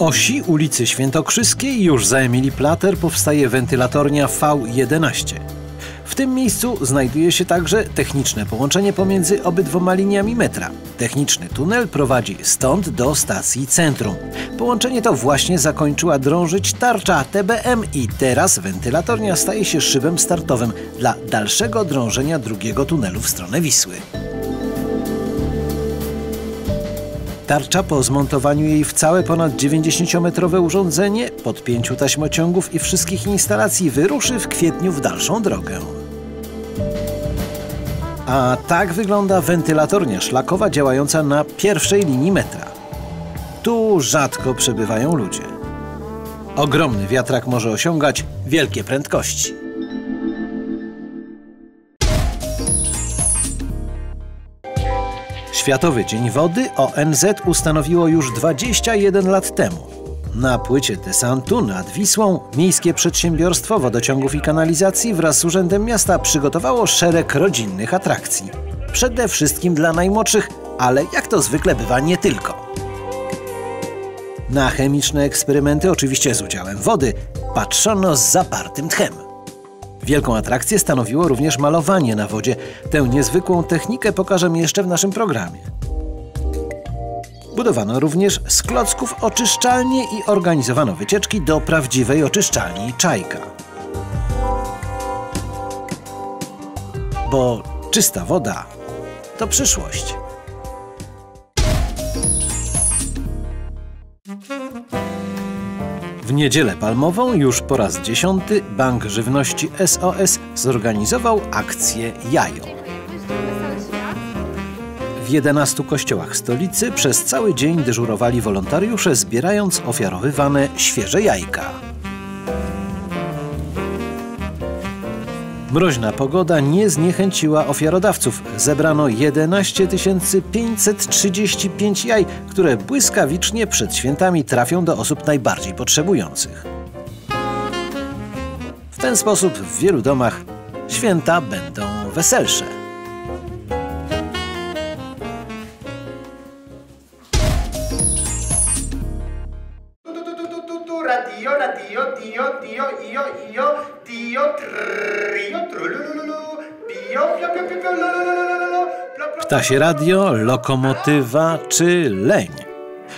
Osi ulicy Świętokrzyskiej już za Emilii Plater powstaje wentylatornia V11. W tym miejscu znajduje się także techniczne połączenie pomiędzy obydwoma liniami metra. Techniczny tunel prowadzi stąd do stacji centrum. Połączenie to właśnie zakończyła drążyć tarcza TBM i teraz wentylatornia staje się szybem startowym dla dalszego drążenia drugiego tunelu w stronę Wisły. Tarcza po zmontowaniu jej w całe ponad 90-metrowe urządzenie, pod pięciu taśmociągów i wszystkich instalacji wyruszy w kwietniu w dalszą drogę. A tak wygląda wentylatornia szlakowa działająca na pierwszej linii metra. Tu rzadko przebywają ludzie. Ogromny wiatrak może osiągać wielkie prędkości. Światowy Dzień Wody ONZ ustanowiło już 21 lat temu. Na płycie desantu nad Wisłą Miejskie Przedsiębiorstwo Wodociągów i Kanalizacji wraz z Urzędem Miasta przygotowało szereg rodzinnych atrakcji. Przede wszystkim dla najmłodszych, ale jak to zwykle bywa nie tylko. Na chemiczne eksperymenty, oczywiście z udziałem wody, patrzono z zapartym tchem. Wielką atrakcję stanowiło również malowanie na wodzie. Tę niezwykłą technikę pokażemy jeszcze w naszym programie. Budowano również z klocków oczyszczalnie i organizowano wycieczki do prawdziwej oczyszczalni Czajka. Bo czysta woda to przyszłość. W niedzielę palmową już po raz dziesiąty Bank Żywności SOS zorganizował akcję Jajo. W 11 kościołach stolicy przez cały dzień dyżurowali wolontariusze zbierając ofiarowywane świeże jajka. Mroźna pogoda nie zniechęciła ofiarodawców. Zebrano 11 535 jaj, które błyskawicznie przed świętami trafią do osób najbardziej potrzebujących. W ten sposób w wielu domach święta będą weselsze. Radio, dio, dio, io, io, dio, trio, pio, pio, pio, pio, pio, Ptasie radio, lokomotywa czy leń.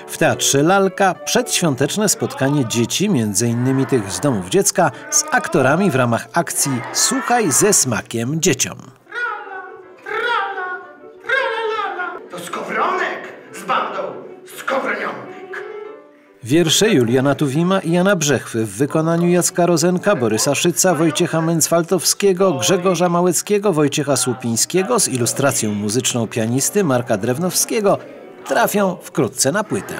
W teatrze Lalka przedświąteczne spotkanie dzieci, m.in. tych z domów dziecka, z aktorami w ramach akcji Słuchaj ze smakiem dzieciom. Wiersze Juliana Tuwima i Jana Brzechwy w wykonaniu Jacka Rozenka, Borysa Szyca, Wojciecha Mencfaltowskiego, Grzegorza Małeckiego, Wojciecha Słupińskiego z ilustracją muzyczną pianisty Marka Drewnowskiego trafią wkrótce na płytę.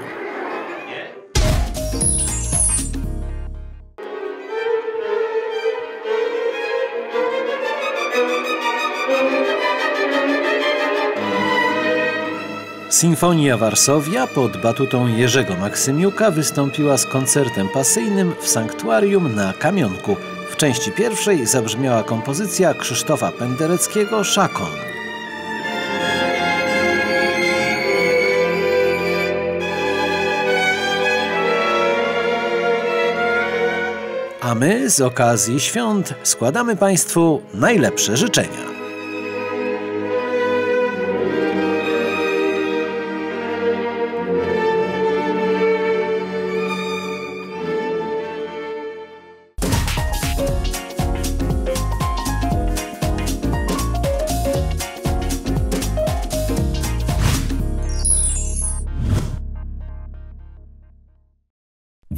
Sinfonia Warszawia pod batutą Jerzego Maksymiuka wystąpiła z koncertem pasyjnym w sanktuarium na Kamionku. W części pierwszej zabrzmiała kompozycja Krzysztofa Pendereckiego Szakon. A my z okazji świąt składamy Państwu najlepsze życzenia.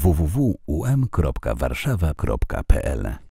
www.um.warszawa.pl